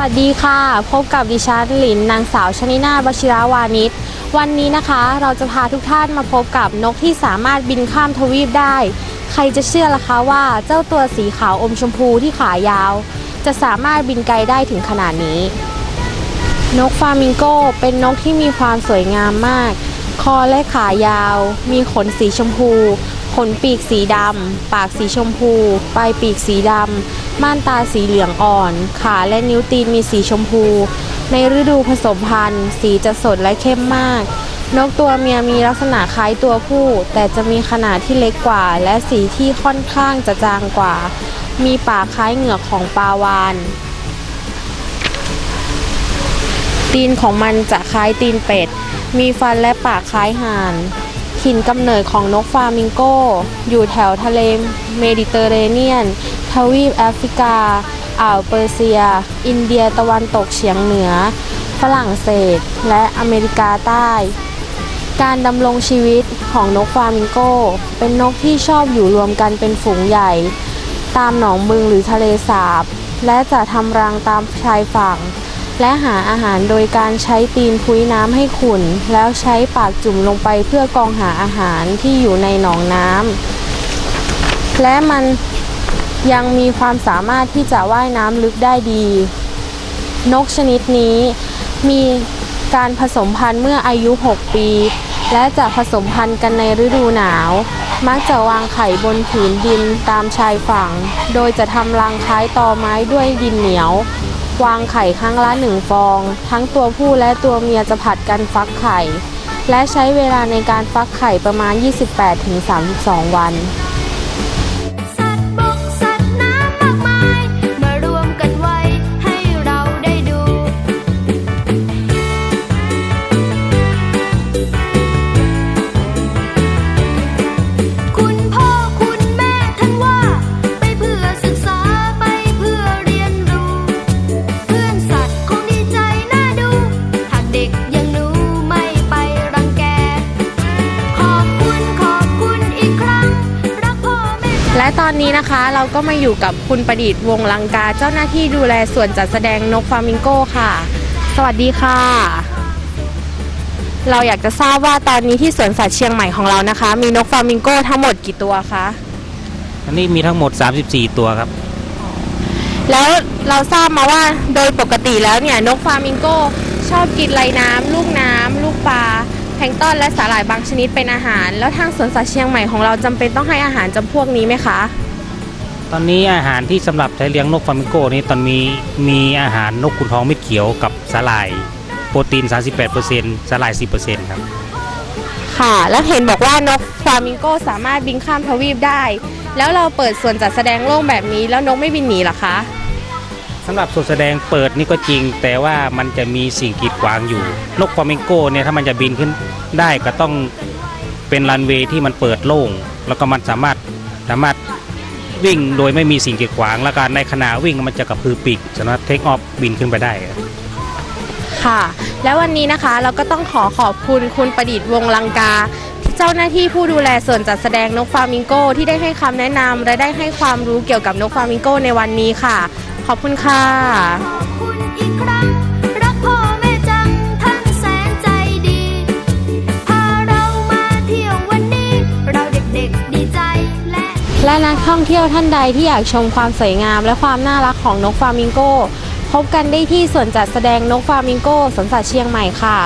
วัสดีค่ะ พบกับดิฉันหลินนางสาวชนินาบชิราวานิชวันนี้นะคะเราจะพาทุกท่านมาพบกับนกที่สามารถบินข้ามทวีปได้ ใครจะเชื่อล่ะคะว่าเจ้าตัวสีขาวอมชมพูที่ขายาว จะสามารถบินไกลได้ถึงขนาดนี้ นกฟามิงโกเป็นนกที่มีความสวยงามมาก คอและขายาว มีขนสีชมพู ขนปีกสีดำ ปากสีชมพู ปลายปีกสีดำ ม่านตาสีเหลืองอ่อน ขาและนิ้วตีนมีสีชมพู ในฤดูผสมพันธุ์ สีจะสดและเข้มมาก นกตัวเมียมีลักษณะคล้ายตัวผู้ แต่จะมีขนาดที่เล็กกว่า และสีที่ค่อนข้างจะจางกว่า มีปากคล้ายเหงือกของปลาวานตีนของมันจะคล้ายตีนเป็ด มีฟันและปากคล้ายห่าน ถิ่นกำเนิดของนกฟลามิงโก อยู่แถวทะเลเมดิเตอร์เรเนียน ทวีปแอฟริกา อ่าวเปอร์เซีย อินเดียตะวันตกเฉียงเหนือ ฝรั่งเศส และอเมริกาใต้ การดำรงชีวิตของนกฟลามิงโก เป็นนกที่ชอบอยู่รวมกันเป็นฝูงใหญ่ ตามหนองบึงหรือทะเลสาบ และจะทำรังตามชายฝั่ง และหาอาหารโดยการใช้ตีนพุ้ยน้ำให้ขุ่น แล้วใช้ปากจุ่มลงไปเพื่อกองหาอาหารที่อยู่ในหนองน้ำและมันยังมีความสามารถที่จะว่ายน้ำลึกได้ดี นกชนิดนี้มีการผสมพันธุ์เมื่ออายุ 6 ปี และจะผสมพันธุ์กันในฤดูหนาว มักจะวางไข่บนผืนดินตามชายฝั่ง โดยจะทำรังคล้ายตอไม้ด้วยดินเหนียว วางไข่ครั้งละหนึ่งฟอง ทั้งตัวผู้และตัวเมียจะผัดกันฟักไข่ และใช้เวลาในการฟักไข่ประมาณ 28-32 วัน ตอนนี้นะคะ เราก็มาอยู่กับคุณประดิษฐ์วงลังกาเจ้าหน้าที่ดูแลส่วนจัดแสดงนกฟลามิงโกค่ะ สวัสดีค่ะ เราอยากจะทราบว่าตอนนี้ที่สวนสัตว์เชียงใหม่ของเรานะคะ มีนกฟลามิงโกทั้งหมดกี่ตัวคะอันนี้มีทั้งหมด 34 ตัวครับ แล้วเราทราบมาว่าโดยปกติแล้วเนี่ยนกฟลามิงโกชอบกินไรน้ำลูกน้ำลูกปลาแพลงก์ต้นและสาหร่ายบางชนิดเป็นอาหาร แล้วทางสวนสัตว์เชียงใหม่ของเราจำเป็นต้องให้อาหารจำพวกนี้ไหมคะ ตอนนี้อาหารที่สำหรับใช้เลี้ยงนกฟลามิงโกนี่ตอนมีมีอาหารนกขุนทองเม็ดเขียวกับสาหร่าย โปรตีน 38%สาหร่าย 10%ครับค่ะ แล้วเห็นบอกว่านกฟลามิงโกสามารถบินข้ามทวีปได้ แล้วเราเปิดส่วนจัดแสดงโล่งแบบนี้แล้วนกไม่บินหนีเหรอคะสำหรับส่วนแสดงเปิดนี่ก็จริง แต่ว่ามันจะมีสิ่งกีดขวางอยู่ นกฟลามิงโก้เนี่ยถ้ามันจะบินขึ้นได้ก็ต้องเป็นรันเวย์ที่มันเปิดโล่ง แล้วก็มันสามารถสามารถวิ่งโดยไม่มีสิ่งกีดขวาง แล้วก็ในขณะวิ่งมันจะกระพือปีกสามารถเทคออฟบินขึ้นไปได้ค่ะ แล้ววันนี้นะคะเราก็ต้องขอขอบคุณคุณประดิษฐ์วงลังกาเจ้าหน้าที่ผู้ดูแลส่วนจัดแสดงนกฟลามิงโกที่ได้ให้คำแนะนำและได้ให้ความรู้เกี่ยวกับนกฟลามิงโกในวันนี้ค่ะ อบคุณค่ะขอบคุณอีกครั้ง รักพ่อแม่จังท่านแสนใจดี พาเรามาเที่ยววันนี้ เราเด็กๆดีใจและ และนักท่องเที่ยวท่านใดที่อยากชมความสวยงาม และความน่ารักของนกฟลามิงโกพบกันได้ที่ส่วนจัดแสดงนกฟลามิงโกสวนสัตว์เชียงใหม่ค่ะ